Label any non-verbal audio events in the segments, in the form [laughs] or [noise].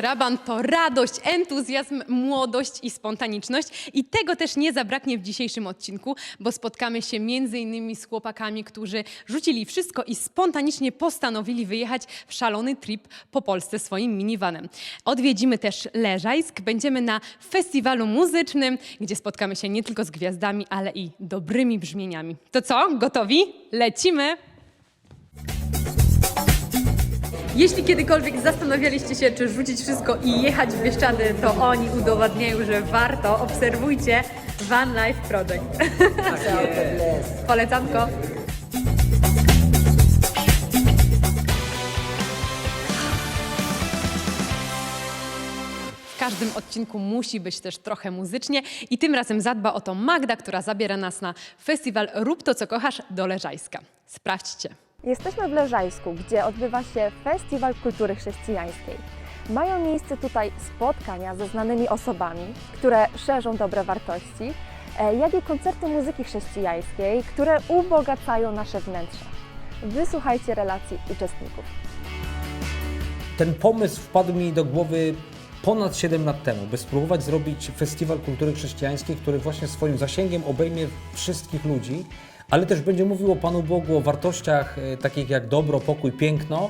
Raban to radość, entuzjazm, młodość i spontaniczność. I tego też nie zabraknie w dzisiejszym odcinku, bo spotkamy się między innymi z chłopakami, którzy rzucili wszystko i spontanicznie postanowili wyjechać w szalony trip po Polsce swoim minivanem. Odwiedzimy też Leżajsk, będziemy na festiwalu muzycznym, gdzie spotkamy się nie tylko z gwiazdami, ale i dobrymi brzmieniami. To co, gotowi? Lecimy! Jeśli kiedykolwiek zastanawialiście się, czy rzucić wszystko i jechać w Bieszczady, to oni udowadniają, że warto. Obserwujcie Van Life Project. [laughs] Polecanko. W każdym odcinku musi być też trochę muzycznie i tym razem zadba o to Magda, która zabiera nas na festiwal Rób to, co kochasz do Leżajska. Sprawdźcie. Jesteśmy w Leżajsku, gdzie odbywa się Festiwal Kultury Chrześcijańskiej. Mają miejsce tutaj spotkania ze znanymi osobami, które szerzą dobre wartości, e, jak i koncerty muzyki chrześcijańskiej, które ubogacają nasze wnętrze. Wysłuchajcie relacji uczestników. Ten pomysł wpadł mi do głowy ponad 7 lat temu, by spróbować zrobić festiwal kultury chrześcijańskiej, który właśnie swoim zasięgiem obejmie wszystkich ludzi, ale też będzie mówił o Panu Bogu, o wartościach e, takich jak dobro, pokój, piękno e,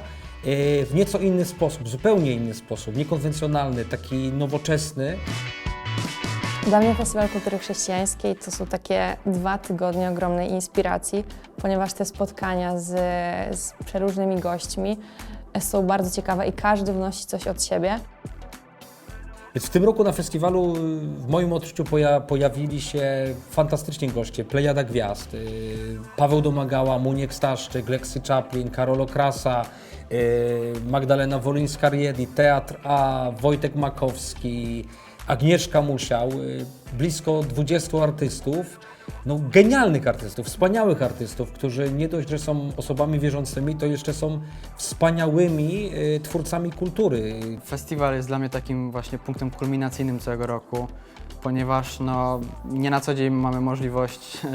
w nieco inny sposób, zupełnie inny sposób, niekonwencjonalny, taki nowoczesny. Dla mnie Festiwal Kultury Chrześcijańskiej to są takie dwa tygodnie ogromnej inspiracji, ponieważ te spotkania z, z przeróżnymi gośćmi są bardzo ciekawe i każdy wnosi coś od siebie. Więc w tym roku na festiwalu w moim odczuciu poja pojawili się fantastyczni goście, plejada gwiazd. y, Paweł Domagała, Muniek Staszczyk, Lexi Chaplin, Karol Krasa, Magdalena Wolińska-Riedi, Teatr A, Wojtek Makowski, Agnieszka Musiał, y, blisko 20 artystów. No, genialnych artystów, wspaniałych artystów, którzy nie dość, że są osobami wierzącymi, to jeszcze są wspaniałymi y, twórcami kultury. Festiwal jest dla mnie takim właśnie punktem kulminacyjnym całego roku, ponieważ no, nie na co dzień mamy możliwość e,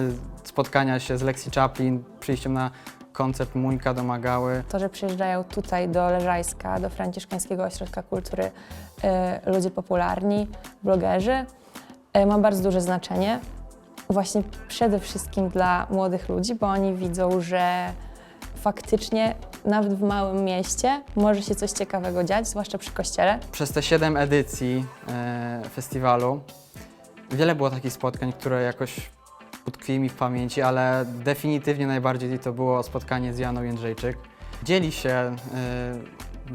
spotkania się z Lexi Chaplin, przyjściem na koncert Muńka Domagały. To, że przyjeżdżają tutaj do Leżajska, do Franciszkańskiego Ośrodka Kultury y, ludzie popularni, blogerzy, y, ma bardzo duże znaczenie. Właśnie przede wszystkim dla młodych ludzi, bo oni widzą, że faktycznie nawet w małym mieście może się coś ciekawego dziać, zwłaszcza przy kościele. Przez te 7 edycji e, festiwalu wiele było takich spotkań, które jakoś utkwiły mi w pamięci, ale definitywnie najbardziej to było spotkanie z Janą Jędrzejczyk. Dzieli się e,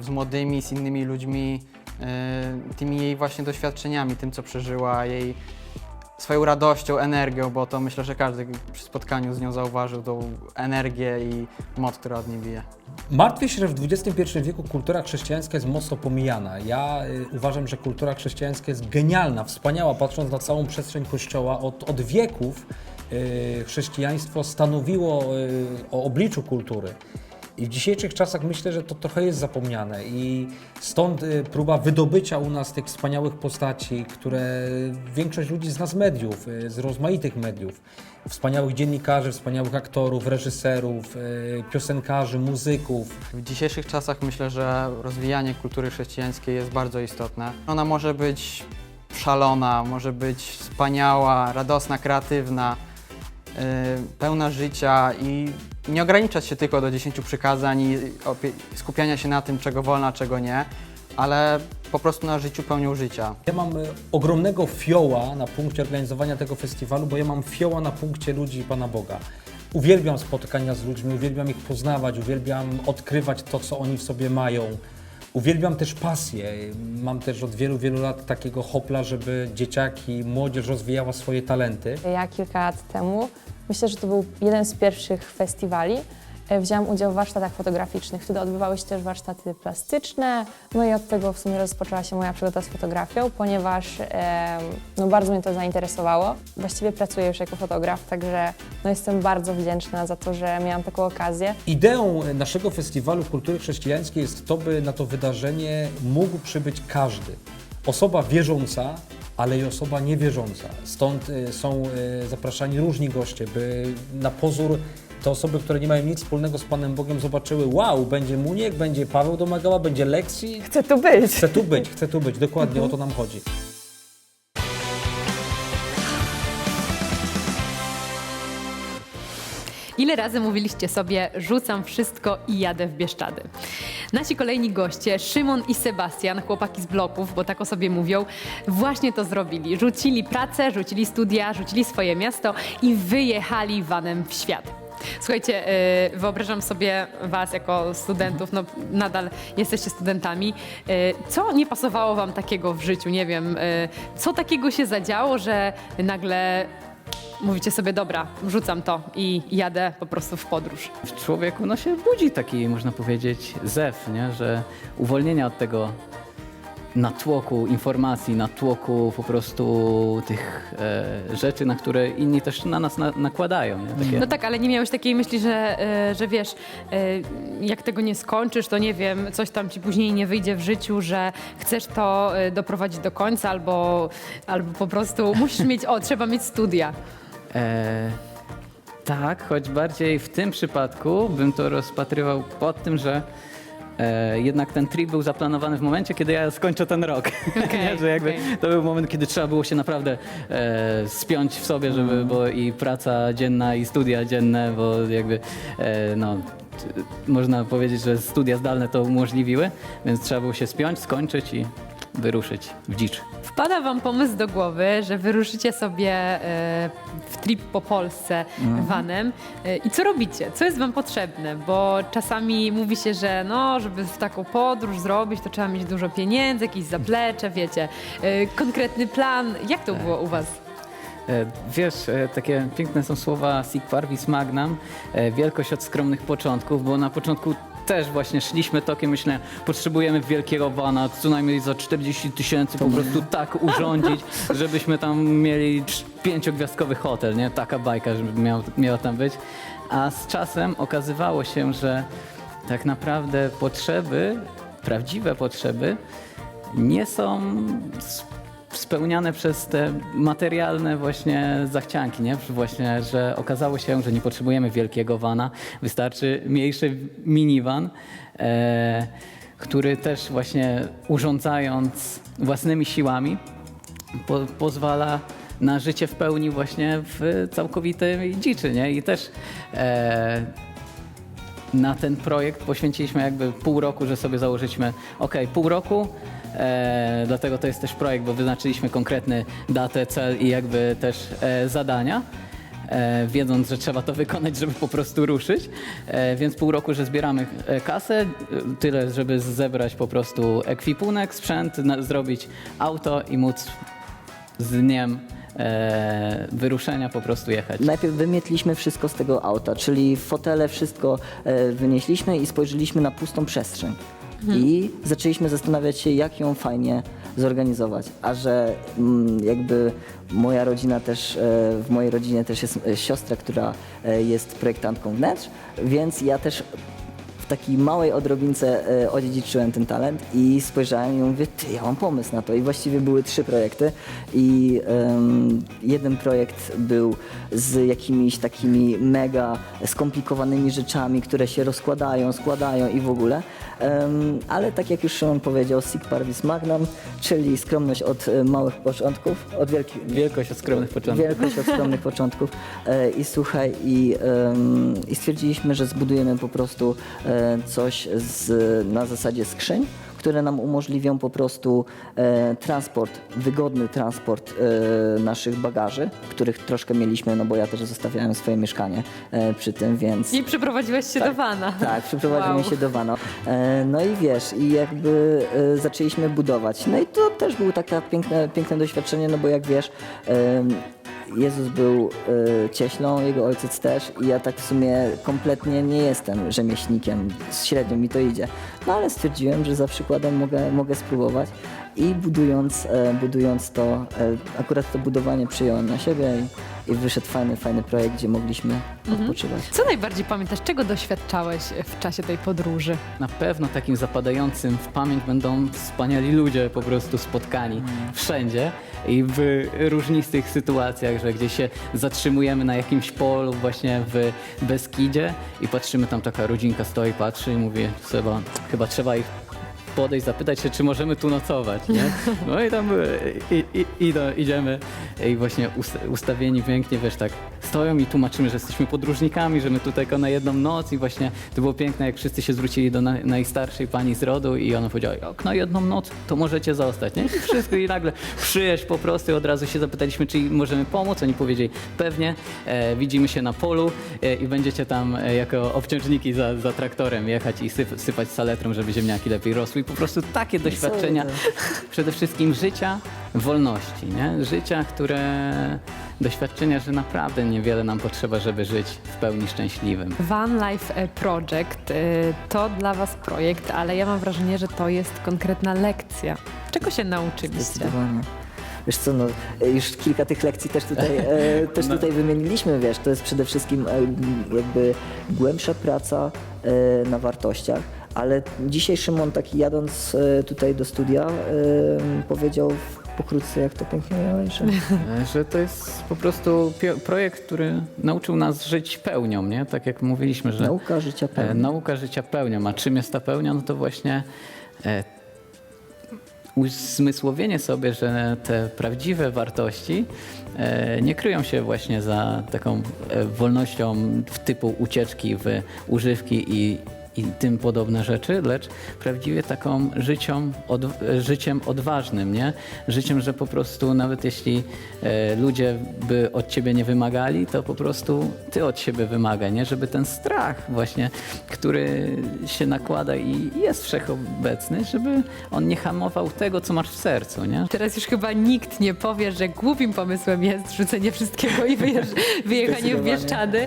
z młodymi, z innymi ludźmi, e, tymi jej właśnie doświadczeniami, tym co przeżyła, jej swoją radością, energią, bo to myślę, że każdy przy spotkaniu z nią zauważył tą energię i moc, która od niej bije. Martwię się, że w XXI wieku kultura chrześcijańska jest mocno pomijana. Ja y, uważam, że kultura chrześcijańska jest genialna, wspaniała, patrząc na całą przestrzeń Kościoła. Od, od wieków y, chrześcijaństwo stanowiło y, o obliczu kultury. I w dzisiejszych czasach myślę, że to trochę jest zapomniane i stąd y, próba wydobycia u nas tych wspaniałych postaci, które większość ludzi zna z mediów, y, z rozmaitych mediów. Wspaniałych dziennikarzy, wspaniałych aktorów, reżyserów, y, piosenkarzy, muzyków. W dzisiejszych czasach myślę, że rozwijanie kultury chrześcijańskiej jest bardzo istotne. Ona może być szalona, może być wspaniała, radosna, kreatywna, pełna życia i nie ograniczać się tylko do 10 przykazań i skupiania się na tym, czego wolno, a czego nie, ale po prostu na życiu pełnią życia. Ja mam y, ogromnego fioła na punkcie organizowania tego festiwalu, bo ja mam fioła na punkcie ludzi i Pana Boga. Uwielbiam spotkania z ludźmi, uwielbiam ich poznawać, uwielbiam odkrywać to, co oni w sobie mają. Uwielbiam też pasję. Mam też od wielu, wielu lat takiego hopla, żeby dzieciaki, młodzież rozwijała swoje talenty. Ja kilka lat temu, myślę, że to był jeden z pierwszych festiwali, wzięłam udział w warsztatach fotograficznych. Wtedy odbywały się też warsztaty plastyczne, no i od tego w sumie rozpoczęła się moja przygoda z fotografią, ponieważ no bardzo mnie to zainteresowało. Właściwie pracuję już jako fotograf, także no jestem bardzo wdzięczna za to, że miałam taką okazję. Ideą naszego festiwalu kultury chrześcijańskiej jest to, by na to wydarzenie mógł przybyć każdy. Osoba wierząca, ale i osoba niewierząca. Stąd y, są zapraszani różni goście, by na pozór te osoby, które nie mają nic wspólnego z Panem Bogiem, zobaczyły, wow, będzie Muniek, będzie Paweł Domagała, będzie Lexi. Chcę tu być. Chcę tu być, chcę tu być, dokładnie o to nam chodzi. Ile razy mówiliście sobie, rzucam wszystko i jadę w Bieszczady? Nasi kolejni goście, Szymon i Sebastian, chłopaki z bloków, bo tak o sobie mówią, właśnie to zrobili. Rzucili pracę, rzucili studia, rzucili swoje miasto i wyjechali vanem w świat. Słuchajcie, yy, wyobrażam sobie Was jako studentów, no nadal jesteście studentami. Yy, Co nie pasowało Wam takiego w życiu? Nie wiem, yy, co takiego się zadziało, że nagle mówicie sobie, dobra, rzucam to i jadę po prostu w podróż. w człowieku no, się budzi taki, można powiedzieć, zew, nie? że uwolnienia od tego natłoku informacji, natłoku po prostu tych e, rzeczy, na które inni też na nas na, nakładają. Nie? Takie, No tak, ale nie miałeś takiej myśli, że, e, że wiesz, e, jak tego nie skończysz, to nie wiem, coś tam ci później nie wyjdzie w życiu, że chcesz to e, doprowadzić do końca albo, albo po prostu musisz mieć, o, trzeba mieć studia. E, tak, choć bardziej w tym przypadku bym to rozpatrywał pod tym, że e, jednak ten trip był zaplanowany w momencie, kiedy ja skończę ten rok. [laughs] Nie, że jakby okej. to był moment, kiedy trzeba było się naprawdę e, spiąć w sobie, żeby, bo i praca dzienna, i studia dzienne, bo jakby e, no, można powiedzieć, że studia zdalne to umożliwiły, więc trzeba było się spiąć, skończyć i wyruszyć w dzicz. Wpada wam pomysł do głowy, że wyruszycie sobie e, w trip po Polsce vanem e, i co robicie? Co jest wam potrzebne? Bo czasami mówi się, że no, żeby w taką podróż zrobić, to trzeba mieć dużo pieniędzy, jakieś zaplecze, wiecie, e, konkretny plan. Jak to było u was? Wiesz, takie piękne są słowa Sic Parvis Magnam, wielkość od skromnych początków, bo na początku też właśnie szliśmy tokiem, myślę, potrzebujemy wielkiego vana, co najmniej za 40 tysięcy po prostu tak urządzić, [laughs] żebyśmy tam mieli cz- pięciogwiazdkowy hotel, nie? Taka bajka, żeby miał, miała tam być. A z czasem okazywało się, że tak naprawdę potrzeby, prawdziwe potrzeby nie są spełniane przez te materialne właśnie zachcianki, nie? Właśnie, że okazało się, że nie potrzebujemy wielkiego vana, wystarczy mniejszy minivan, e, który też właśnie urządzając własnymi siłami po, pozwala na życie w pełni właśnie w całkowitej dziczy, nie? I też e, na ten projekt poświęciliśmy jakby pół roku, że sobie założyliśmy, ok, pół roku, e, dlatego to jest też projekt, bo wyznaczyliśmy konkretny datę, cel i jakby też e, zadania. E, wiedząc, że trzeba to wykonać, żeby po prostu ruszyć. E, więc pół roku, że zbieramy e, kasę, e, tyle, żeby zebrać po prostu ekwipunek, sprzęt, na, zrobić auto i móc z dniem e, wyruszenia po prostu jechać. Najpierw wymietliśmy wszystko z tego auta, czyli fotele, wszystko e, wynieśliśmy i spojrzeliśmy na pustą przestrzeń. I zaczęliśmy zastanawiać się, jak ją fajnie zorganizować. A że mm, jakby moja rodzina też, e, w mojej rodzinie też jest e, siostra, która e, jest projektantką wnętrz, więc ja też w takiej małej odrobince e, odziedziczyłem ten talent i spojrzałem i mówię, ty, ja mam pomysł na to. I właściwie były trzy projekty i em, jeden projekt był z jakimiś takimi mega skomplikowanymi rzeczami, które się rozkładają, składają i w ogóle. Em, ale tak jak już Szymon powiedział, Sic Parvis Magnum, czyli skromność od e, małych początków, od wielkich, Wielkość od skromnych początków. Wielkość od skromnych początków. E, I słuchaj, i, em, i stwierdziliśmy, że zbudujemy po prostu e, coś z, na zasadzie skrzyń, które nam umożliwią po prostu e, transport, wygodny transport e, naszych bagaży, których troszkę mieliśmy, no bo ja też zostawiałem swoje mieszkanie e, przy tym, więc... I przeprowadziłeś się do vana. Tak, przeprowadzimy Wow. się do Wano. E, No i wiesz, i jakby e, zaczęliśmy budować. No i to też było takie piękne, piękne doświadczenie, no bo jak wiesz, em, Jezus był e, cieślą, jego ojciec też i ja tak w sumie kompletnie nie jestem rzemieślnikiem, średnio mi to idzie. No ale stwierdziłem, że za przykładem mogę, mogę spróbować. i budując, e, budując to, e, akurat to budowanie przyjąłem na siebie i, i wyszedł fajny, fajny projekt, gdzie mogliśmy odpoczywać. Co najbardziej pamiętasz? Czego doświadczałeś w czasie tej podróży? Na pewno takim zapadającym w pamięć będą wspaniali ludzie po prostu spotkani wszędzie i w różnistych sytuacjach, że gdzieś się zatrzymujemy na jakimś polu właśnie w Beskidzie i patrzymy, tam taka rodzinka stoi, patrzy i mówi, Seba, chyba trzeba ich podejść, zapytać się, czy możemy tu nocować, nie? No i tam e, i, i, idą, idziemy i właśnie ust- ustawieni pięknie, wiesz, tak stoją i tłumaczymy, że jesteśmy podróżnikami, że my tutaj tylko na jedną noc i właśnie to było piękne, jak wszyscy się zwrócili do na, najstarszej pani z rodu i ona powiedziała, jak na jedną noc, to możecie zostać, nie? I wszystko i nagle przyjeźdź po prostu i od razu się zapytaliśmy, czy możemy pomóc, oni powiedzieli, pewnie, e, widzimy się na polu e, i będziecie tam e, jako obciążniki za, za traktorem jechać i syp, sypać saletrą, żeby ziemniaki lepiej rosły i po prostu takie doświadczenia [laughs] przede wszystkim życia, wolności, nie? Życia, które, doświadczenia, że naprawdę niewiele nam potrzeba, żeby żyć w pełni szczęśliwym. Van Life e, Project e, to dla Was projekt, ale ja mam wrażenie, że to jest konkretna lekcja. Czego się nauczyliście? Zdecydowanie. Wiesz co, no, już kilka tych lekcji też tutaj, e, [laughs] też No. tutaj wymieniliśmy, wiesz, to jest przede wszystkim e, jakby głębsza praca e, na wartościach, ale dzisiaj Szymon taki jadąc e, tutaj do studia e, powiedział pokrótce, jak to pięknie miałeś, że E, Że to jest po prostu projekt, który nauczył nas żyć pełnią, nie? Tak jak mówiliśmy, że nauka życia pełna. nauka życia pełnią. A czym jest ta pełnia? No to właśnie uzmysłowienie sobie, że te prawdziwe wartości nie kryją się właśnie za taką wolnością w typu ucieczki w używki i, i tym podobne rzeczy, lecz prawdziwie taką życią, od, życiem odważnym, nie? Życiem, że po prostu nawet jeśli e, ludzie by od ciebie nie wymagali, to po prostu ty od siebie wymagaj, nie? Żeby ten strach właśnie, który się nakłada i jest wszechobecny, żeby on nie hamował tego, co masz w sercu, nie? Teraz już chyba nikt nie powie, że głupim pomysłem jest rzucenie wszystkiego i wyjeżdż- wyjechanie w Bieszczady,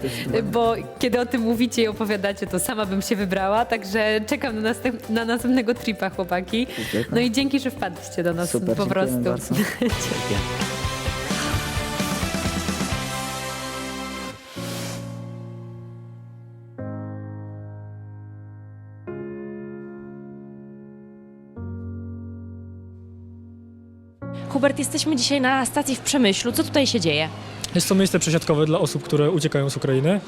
bo kiedy o tym mówicie i opowiadacie, to sama bym się wybrała, także czekam na, następ, na następnego tripa, chłopaki. No i dzięki, że wpadliście do nas Super, po dziękujemy prostu. bardzo. [laughs] Hubert, jesteśmy dzisiaj na stacji w Przemyślu. Co tutaj się dzieje? Jest to miejsce przesiadkowe dla osób, które uciekają z Ukrainy.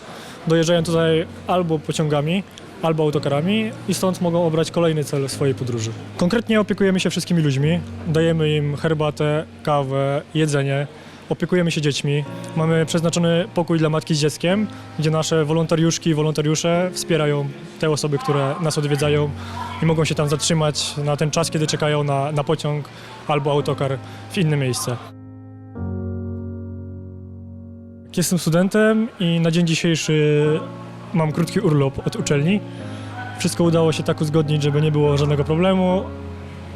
Dojeżdżają tutaj albo pociągami, albo autokarami i stąd mogą obrać kolejny cel swojej podróży. Konkretnie opiekujemy się wszystkimi ludźmi, dajemy im herbatę, kawę, jedzenie, opiekujemy się dziećmi. Mamy przeznaczony pokój dla matki z dzieckiem, gdzie nasze wolontariuszki i wolontariusze wspierają te osoby, które nas odwiedzają i mogą się tam zatrzymać na ten czas, kiedy czekają na, na pociąg albo autokar w inne miejsce. Jestem studentem i na dzień dzisiejszy mam krótki urlop od uczelni. Wszystko udało się tak uzgodnić, żeby nie było żadnego problemu.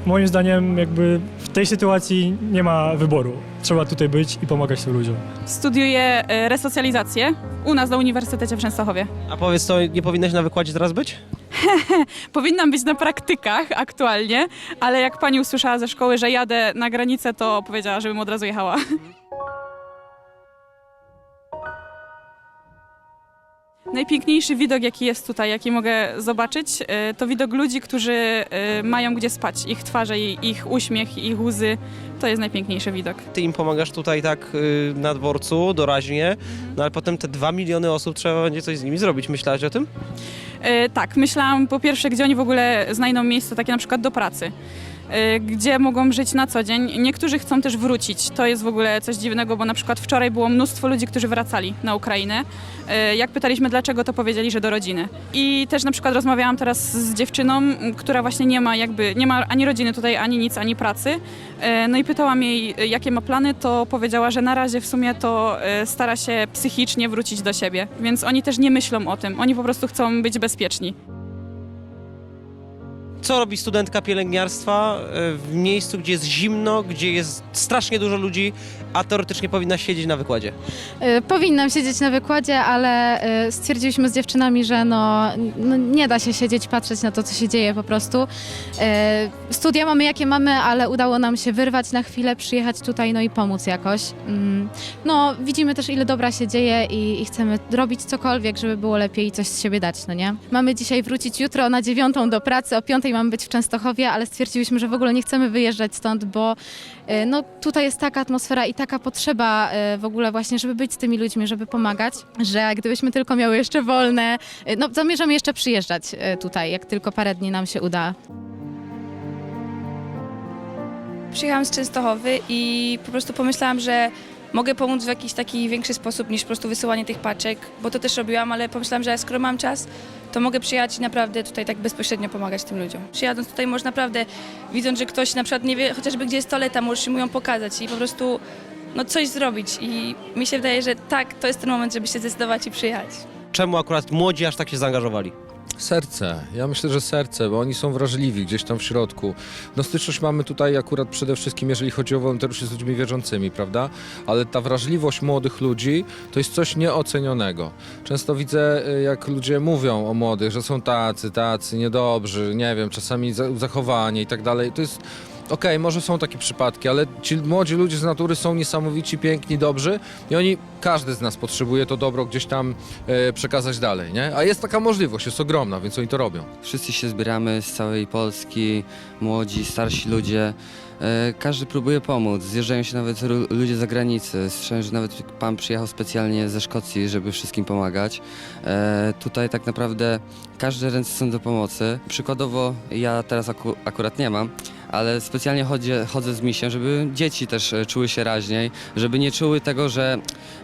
Moim zdaniem jakby w tej sytuacji nie ma wyboru. Trzeba tutaj być i pomagać tym ludziom. Studiuję e, resocjalizację u nas na Uniwersytecie w Częstochowie. A powiedz to, nie powinnaś na wykładzie teraz być? [laughs] Powinnam być na praktykach aktualnie, ale jak pani usłyszała ze szkoły, że jadę na granicę, to powiedziała, żebym od razu jechała. Najpiękniejszy widok, jaki jest tutaj, jaki mogę zobaczyć, e, to widok ludzi, którzy e, mają gdzie spać. Ich twarze, i ich uśmiech, ich łzy. To jest najpiękniejszy widok. Ty im pomagasz tutaj tak y, na dworcu, doraźnie, no ale potem te dwa miliony osób trzeba będzie coś z nimi zrobić. Myślałaś o tym? E, tak, myślałam po pierwsze, gdzie oni w ogóle znajdą miejsce takie na przykład do pracy. E, Gdzie mogą żyć na co dzień. Niektórzy chcą też wrócić. To jest w ogóle coś dziwnego, bo na przykład wczoraj było mnóstwo ludzi, którzy wracali na Ukrainę. E, Jak pytaliśmy dlaczego, to powiedzieli, że do rodziny. I też na przykład rozmawiałam teraz z dziewczyną, która właśnie nie ma jakby, nie ma ani rodziny tutaj, ani nic, ani pracy. E, No i pytałam jej, jakie ma plany, to powiedziała, że na razie w sumie to stara się psychicznie wrócić do siebie. Więc oni też nie myślą o tym. Oni po prostu chcą być bezpieczni. Co robi studentka pielęgniarstwa e, w miejscu, gdzie jest zimno, gdzie jest strasznie dużo ludzi, a teoretycznie powinna siedzieć na wykładzie? Y, Powinnam siedzieć na wykładzie, ale y, z dziewczynami, że no, no nie da się siedzieć, patrzeć na to, co się dzieje po prostu. Y, Studia mamy jakie mamy, ale udało nam się wyrwać na chwilę, przyjechać tutaj no i pomóc jakoś. Mm, No widzimy też ile dobra się dzieje i, i chcemy robić cokolwiek, żeby było lepiej i coś z siebie dać, no nie? Mamy dzisiaj wrócić jutro na dziewiątą do pracy, o piątej mamy być w Częstochowie, ale stwierdziliśmy, że w ogóle nie chcemy wyjeżdżać stąd, bo y, no tutaj jest taka atmosfera i taka potrzeba y, w ogóle właśnie, żeby być z tymi ludźmi, żeby pomagać, że gdybyśmy tylko miały jeszcze wolne, y, no zamierzamy jeszcze przyjeżdżać y, tutaj, jak tylko parę dni nam się uda. Przyjechałam z Częstochowy i po prostu pomyślałam, że mogę pomóc w jakiś taki większy sposób niż po prostu wysyłanie tych paczek, bo to też robiłam, ale pomyślałam, że skoro mam czas, to mogę przyjechać i naprawdę tutaj tak bezpośrednio pomagać tym ludziom. Przyjadąc tutaj możesz naprawdę, widząc, że ktoś na przykład nie wie chociażby gdzie jest toaleta, możesz mu ją pokazać i po prostu no, coś zrobić i mi się wydaje, że tak, to jest ten moment, żeby się zdecydować i przyjechać. Czemu akurat młodzi aż tak się zaangażowali? Serce. Ja myślę, że serce, bo oni są wrażliwi gdzieś tam w środku. No styczność mamy tutaj akurat przede wszystkim, jeżeli chodzi o wolontariuszy z ludźmi wierzącymi, prawda? Ale ta wrażliwość młodych ludzi to jest coś nieocenionego. Często widzę, y, jak ludzie mówią o młodych, że są tacy, tacy, niedobrzy, nie wiem, czasami za- zachowanie i tak dalej. To jest... Okej, może są takie przypadki, ale ci młodzi ludzie z natury są niesamowici, piękni, dobrzy i oni, każdy z nas potrzebuje to dobro gdzieś tam e, przekazać dalej, nie? A jest taka możliwość, jest ogromna, więc oni to robią. Wszyscy się zbieramy z całej Polski, młodzi, starsi ludzie. E, Każdy próbuje pomóc. Zjeżdżają się nawet ludzie z zagranicy. Słyszałem, że nawet pan przyjechał specjalnie ze Szkocji, żeby wszystkim pomagać. E, Tutaj tak naprawdę każde ręce są do pomocy. Przykładowo ja teraz aku- akurat nie mam, ale specjalnie chodzę, chodzę z misją, żeby dzieci też e, czuły się raźniej, żeby nie czuły tego, że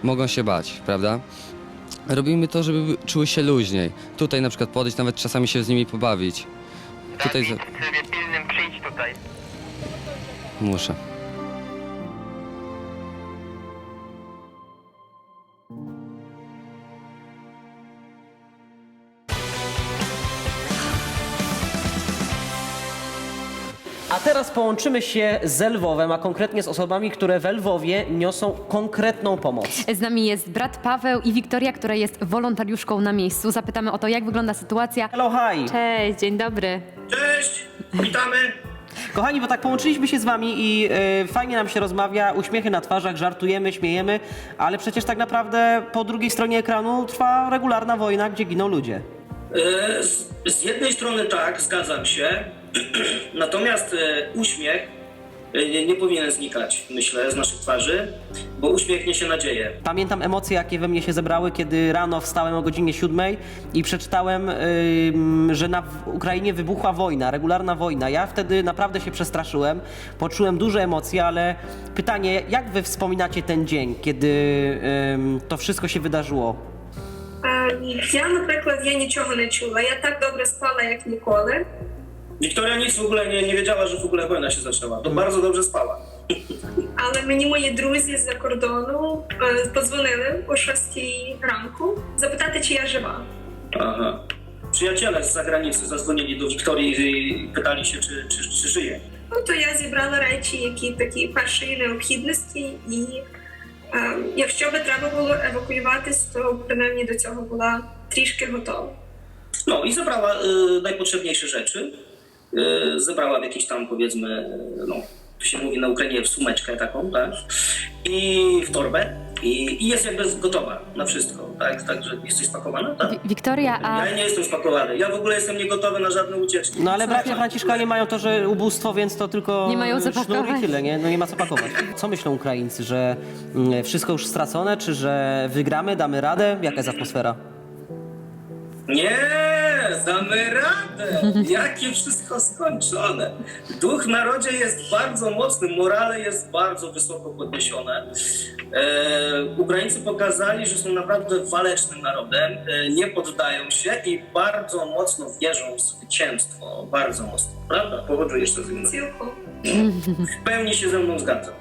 mogą się bać, prawda? Robimy to, żeby czuły się luźniej. Tutaj na przykład podejść, nawet czasami się z nimi pobawić. Tutaj za... pilnym przyjdź tutaj. Muszę. A teraz połączymy się z Lwowem, a konkretnie z osobami, które w Lwowie niosą konkretną pomoc. Z nami jest brat Paweł i Wiktoria, która jest wolontariuszką na miejscu. Zapytamy o to, jak wygląda sytuacja. Hello, hi! Cześć, dzień dobry. Cześć, witamy. Kochani, bo tak połączyliśmy się z wami i e, fajnie nam się rozmawia, uśmiechy na twarzach, żartujemy, śmiejemy, ale przecież tak naprawdę po drugiej stronie ekranu trwa regularna wojna, gdzie giną ludzie. E, Z, z jednej strony tak, zgadzam się, [clears throat] natomiast e, uśmiech nie, nie powinien znikać, myślę, z naszych twarzy, bo uśmiech niesie nadzieję. Pamiętam emocje, jakie we mnie się zebrały, kiedy rano wstałem o godzinie siódmej i przeczytałem, ym, że na w Ukrainie wybuchła wojna, regularna wojna. Ja wtedy naprawdę się przestraszyłem, poczułem duże emocje, ale pytanie, jak wy wspominacie ten dzień, kiedy ym, to wszystko się wydarzyło? Я, наприклад, я нічого не чула. Я так добре спала, як ніколи. Wiktoria nic w ogóle nie, nie wiedziała, że w ogóle wojna się zaczęła. To bardzo dobrze spała. Але мені мої друзі з-за кордону е, подзвонили о 6 ранку запитати, чи я жива. Aha. Przyjaciele z zagranicy zadzwonili do Wiktorii i pytali się, czy, czy, czy żyje. Ну то я зібрала речі, які такі першої необхідності, і е, якщо би треба було евакуюватись, то принаймні до цього була трішки готова. No i zebrała y, najpotrzebniejsze rzeczy. Y, zebrała w jakieś tam powiedzmy, no, to się mówi na Ukrainie w sumeczkę taką, tak? I w torbę. I, i jest jakby gotowa na wszystko, tak? Także jesteś spakowana, tak? Wiktoria, a Ja nie jestem spakowany. Ja w ogóle jestem niegotowy na żadne ucieczki. No ale bracia Franciszkanie mają to, że ubóstwo, więc to tylko Nie mają co sznur pakować. tyle, nie? No nie ma co pakować. Co myślą Ukraińcy, że mm, wszystko już stracone, czy że wygramy, damy radę? Jaka jest atmosfera? Nie, damy radę. Jakie wszystko skończone. Duch w narodzie jest bardzo mocny, morale jest bardzo wysoko podniesione. E, Ukraińcy pokazali, że są naprawdę walecznym narodem, e, nie poddają się i bardzo mocno wierzą w zwycięstwo. Bardzo mocno, prawda? Powodzujesz to ze mną. W pełni się ze mną zgadzam.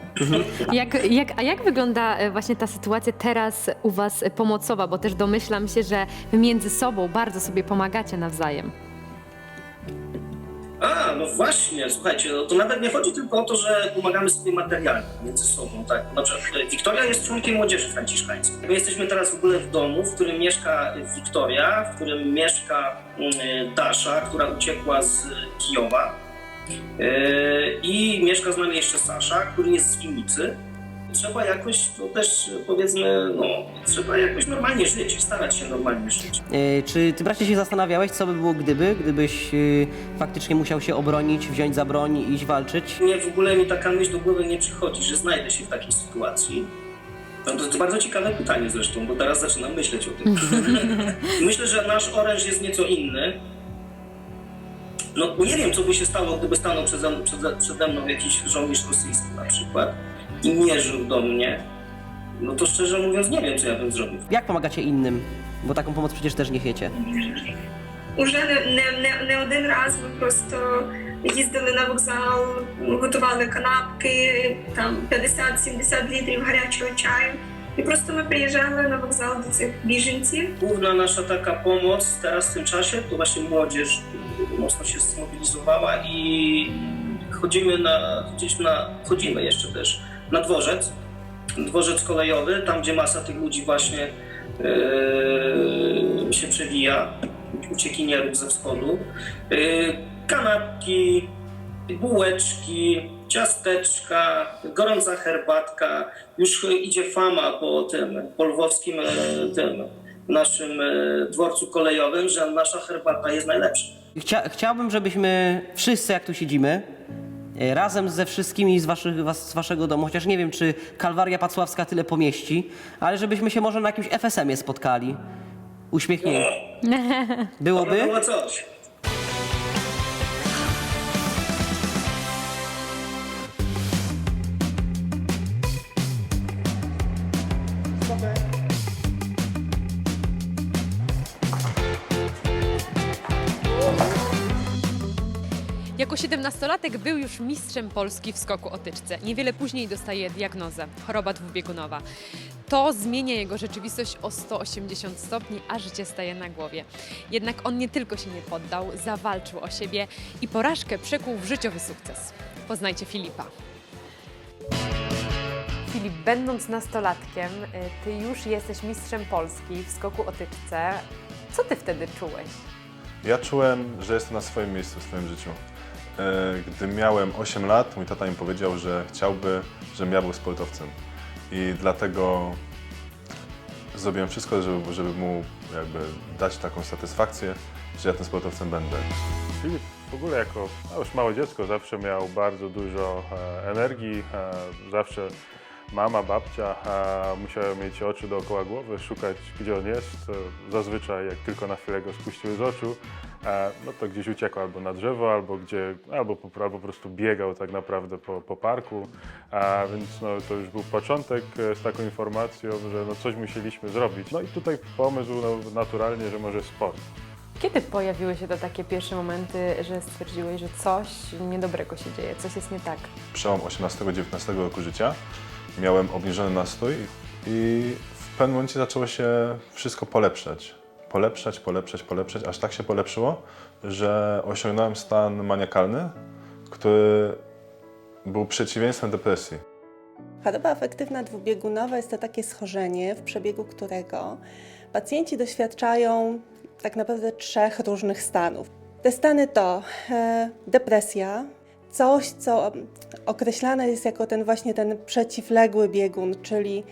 Jak, jak, a jak wygląda e, właśnie ta sytuacja teraz u Was e, pomocowa? Bo też domyślam się, że Wy między sobą bardzo sobie pomagacie nawzajem. A, no właśnie, słuchajcie, no to nawet nie chodzi tylko o to, że pomagamy sobie materialnie między sobą, tak? E, Wiktoria jest członkiem młodzieży franciszkańskiej. My jesteśmy teraz w ogóle w domu, w którym mieszka Wiktoria, w którym mieszka mm, Dasza, która uciekła z Kijowa. E, I mieszka z nami jeszcze Sasza, który jest z Winnicy. Trzeba jakoś to też powiedzmy, no, trzeba jakoś normalnie żyć, starać się normalnie żyć. E, Czy ty bracie się zastanawiałeś, co by było gdyby, gdybyś e, faktycznie musiał się obronić, wziąć za broń i iść walczyć? Nie, w ogóle mi taka myśl do głowy nie przychodzi, że znajdę się w takiej sytuacji. No to, to bardzo ciekawe pytanie zresztą, bo teraz zaczynam myśleć o tym. [laughs] [laughs] Myślę, że nasz oręż jest nieco inny. No nie wiem, co by się stało, gdyby stanął przeze, przede, przede mną jakiś żołnierz rosyjski na przykład i mierzył do mnie. No to szczerze mówiąc nie wiem, co ja bym zrobił. Jak pomagacie innym? Bo taką pomoc przecież też nie wiecie. Уже не, не, не, не один раз ми просто їздили на вокзал, готували канапки, там 50-70 літрів гарячого чаю. І просто ми приїжджали на вокзал до цих біженців. Główna nasza taka pomoc teraz w tym czasie to właśnie młodzież mocno się zmobilizowała i chodzimy na, chodziliśmy na, chodzimy jeszcze też na dworzec, dworzec kolejowy, tam gdzie masa tych ludzi właśnie e, się przewija, uciekinierów ze wschodu. E, kanapki, bułeczki, ciasteczka, gorąca herbatka. Już idzie fama po tym, po lwowskim e, tym naszym e, dworcu kolejowym, że nasza herbata jest najlepsza. Chcia, chciałbym, żebyśmy wszyscy, jak tu siedzimy, e, razem ze wszystkimi z, waszych, was, z waszego domu, chociaż nie wiem, czy Kalwaria Pacławska tyle pomieści, ale żebyśmy się może na jakimś FSM-ie spotkali. Uśmiechnięci. [laughs] Byłoby? To było coś. Jako 17-latek był już mistrzem Polski w skoku o tyczce. Niewiele później dostaje diagnozę choroba dwubiegunowa. To zmienia jego rzeczywistość o 180 stopni, a życie staje na głowie. Jednak on nie tylko się nie poddał, zawalczył o siebie i porażkę przekuł w życiowy sukces. Poznajcie Filipa. Filip, będąc nastolatkiem, y, ty już jesteś mistrzem Polski w skoku o tyczce. Co ty wtedy czułeś? Ja czułem, że jestem na swoim miejscu w swoim życiu. E, Gdy miałem 8 lat, mój tata mi powiedział, że chciałby, żebym ja był sportowcem. I dlatego zrobiłem wszystko, żeby, żeby mu jakby dać taką satysfakcję, że ja tym sportowcem będę. Filip w ogóle jako no już małe dziecko zawsze miał bardzo dużo e, energii, e, zawsze mama, babcia e, musiały mieć oczy dookoła głowy, szukać gdzie on jest. E, Zazwyczaj jak tylko na chwilę go spuściły z oczu, no to gdzieś uciekł albo na drzewo, albo gdzie, albo po, albo po prostu biegał tak naprawdę po, po parku, a więc no, to już był początek e, z taką informacją, że no, coś musieliśmy zrobić. No i tutaj pomysł no, naturalnie, że może sport. Kiedy pojawiły się te takie pierwsze momenty, że stwierdziłeś, że coś niedobrego się dzieje, coś jest nie tak? Przełom 18-19 roku życia miałem obniżony nastrój i w pewnym momencie zaczęło się wszystko polepszać. Polepszać, polepszać, polepszać, aż tak się polepszyło, że osiągnąłem stan maniakalny, który był przeciwieństwem depresji. Choroba afektywna dwubiegunowa jest to takie schorzenie, w przebiegu którego pacjenci doświadczają tak naprawdę trzech różnych stanów. Te stany to e, depresja, coś, co określane jest jako ten właśnie ten przeciwległy biegun, czyli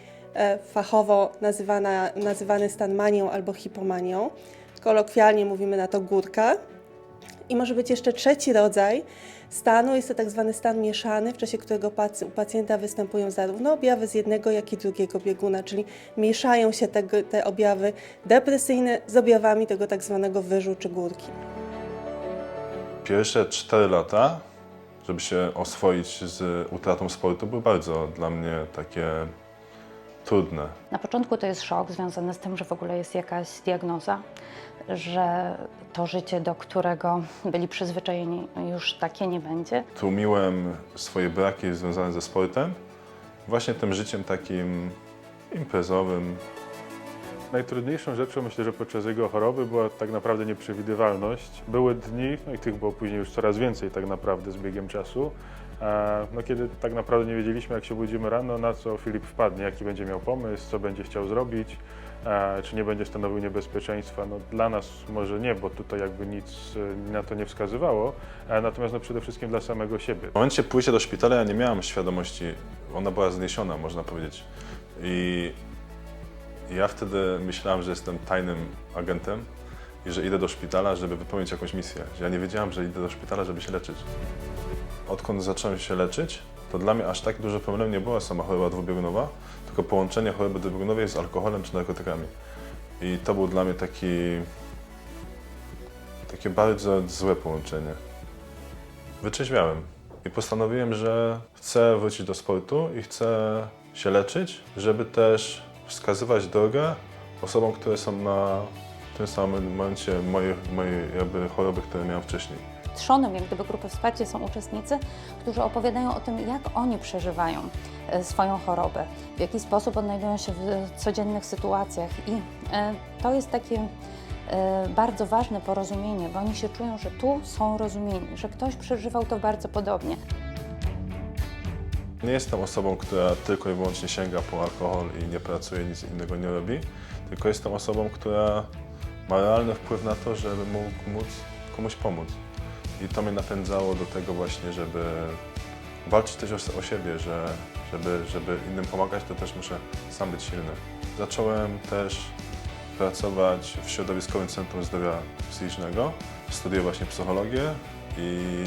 fachowo nazywana, nazywany stan manią albo hipomanią. Kolokwialnie mówimy na to górka. I może być jeszcze trzeci rodzaj stanu, jest to tak zwany stan mieszany, w czasie którego u pacjenta występują zarówno objawy z jednego, jak i drugiego bieguna, czyli mieszają się te, te objawy depresyjne z objawami tego tak zwanego wyżu czy górki. Pierwsze 4 lata, żeby się oswoić z utratą sportu, były bardzo dla mnie takie trudne. Na początku to jest szok związany z tym, że w ogóle jest jakaś diagnoza, że to życie, do którego byli przyzwyczajeni, już takie nie będzie. Tłumiłem swoje braki związane ze sportem, właśnie tym życiem takim imprezowym. Najtrudniejszą rzeczą myślę, że podczas jego choroby była tak naprawdę nieprzewidywalność. Były dni, no i tych było później już coraz więcej tak naprawdę z biegiem czasu, no kiedy tak naprawdę nie wiedzieliśmy jak się budzimy rano, na co Filip wpadnie, jaki będzie miał pomysł, co będzie chciał zrobić, czy nie będzie stanowił niebezpieczeństwa. No, dla nas może nie, bo tutaj jakby nic e, na to nie wskazywało, natomiast no, przede wszystkim dla samego siebie. W momencie pójścia do szpitala ja nie miałem świadomości, ona była zniesiona, można powiedzieć. I ja wtedy myślałem, że jestem tajnym agentem i że idę do szpitala, żeby wypełnić jakąś misję. Ja nie wiedziałem, że idę do szpitala, żeby się leczyć. Odkąd zacząłem się leczyć, to dla mnie aż tak duży problem nie była sama choroba dwubiegunowa, tylko połączenie choroby dwubiegunowej z alkoholem czy narkotykami. I to był dla mnie taki takie bardzo złe połączenie. Wytrzeźwiałem i postanowiłem, że chcę wrócić do sportu i chcę się leczyć, żeby też wskazywać drogę osobom, które są na tym samym momencie mojej, mojej jakby choroby, które miałem wcześniej. Trzonem jak gdyby grupy wsparcia są uczestnicy, którzy opowiadają o tym, jak oni przeżywają e, swoją chorobę, w jaki sposób odnajdują się w codziennych sytuacjach i e, to jest takie e, bardzo ważne porozumienie, bo oni się czują, że tu są rozumieni, że ktoś przeżywał to bardzo podobnie. Nie jestem osobą, która tylko i wyłącznie sięga po alkohol i nie pracuje, nic innego nie robi, tylko jestem osobą, która ma realny wpływ na to, żeby mógł móc komuś pomóc. I to mnie napędzało do tego właśnie, żeby walczyć też o, o siebie, że żeby, żeby innym pomagać, to też muszę sam być silny. Zacząłem też pracować w środowiskowym Centrum Zdrowia Psychicznego, studiuję właśnie psychologię i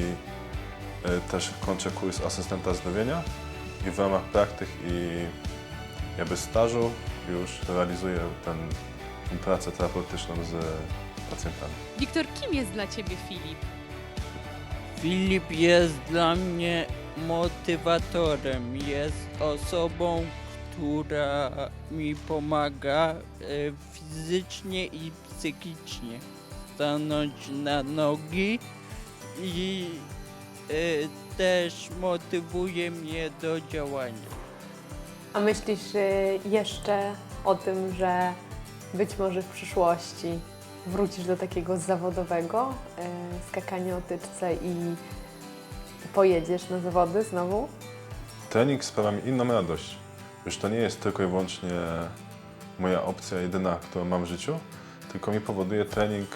y, też kończę kurs asystenta zdrowienia i w ramach praktyk i jakby stażu już realizuję ten, tę pracę terapeutyczną z pacjentami. Wiktor, kim jest dla ciebie Filip? Filip jest dla mnie motywatorem, jest osobą, która mi pomaga e, fizycznie i psychicznie stanąć na nogi i e, też motywuje mnie do działania. A myślisz y, jeszcze o tym, że być może w przyszłości wrócisz do takiego zawodowego y, skakania o tyczce i pojedziesz na zawody znowu? Trening sprawia mi inną radość. Już to nie jest tylko i wyłącznie moja opcja jedyna, którą mam w życiu, tylko mi powoduje trening,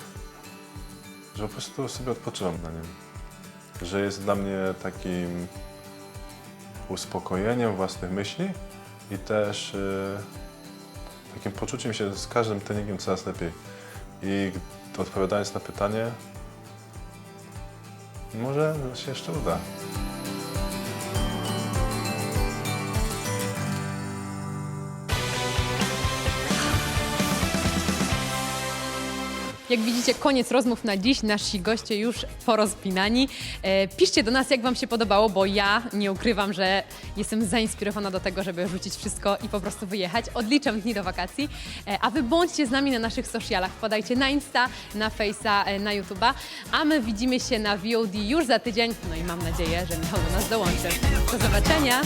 że po prostu sobie odpoczywam na nim. Że jest dla mnie takim uspokojeniem własnych myśli i też y, takim poczuciem się z każdym treningiem coraz lepiej. I odpowiadając na pytanie, może się jeszcze uda. Jak widzicie, koniec rozmów na dziś. Nasi goście już porozpinani. E, piszcie do nas, jak Wam się podobało, bo ja nie ukrywam, że jestem zainspirowana do tego, żeby rzucić wszystko i po prostu wyjechać. Odliczam dni do wakacji. E, a Wy bądźcie z nami na naszych socialach. Podajcie na Insta, na Face'a, e, na YouTube'a. A my widzimy się na VOD już za tydzień. No i mam nadzieję, że Michał do nas dołączy. Do zobaczenia!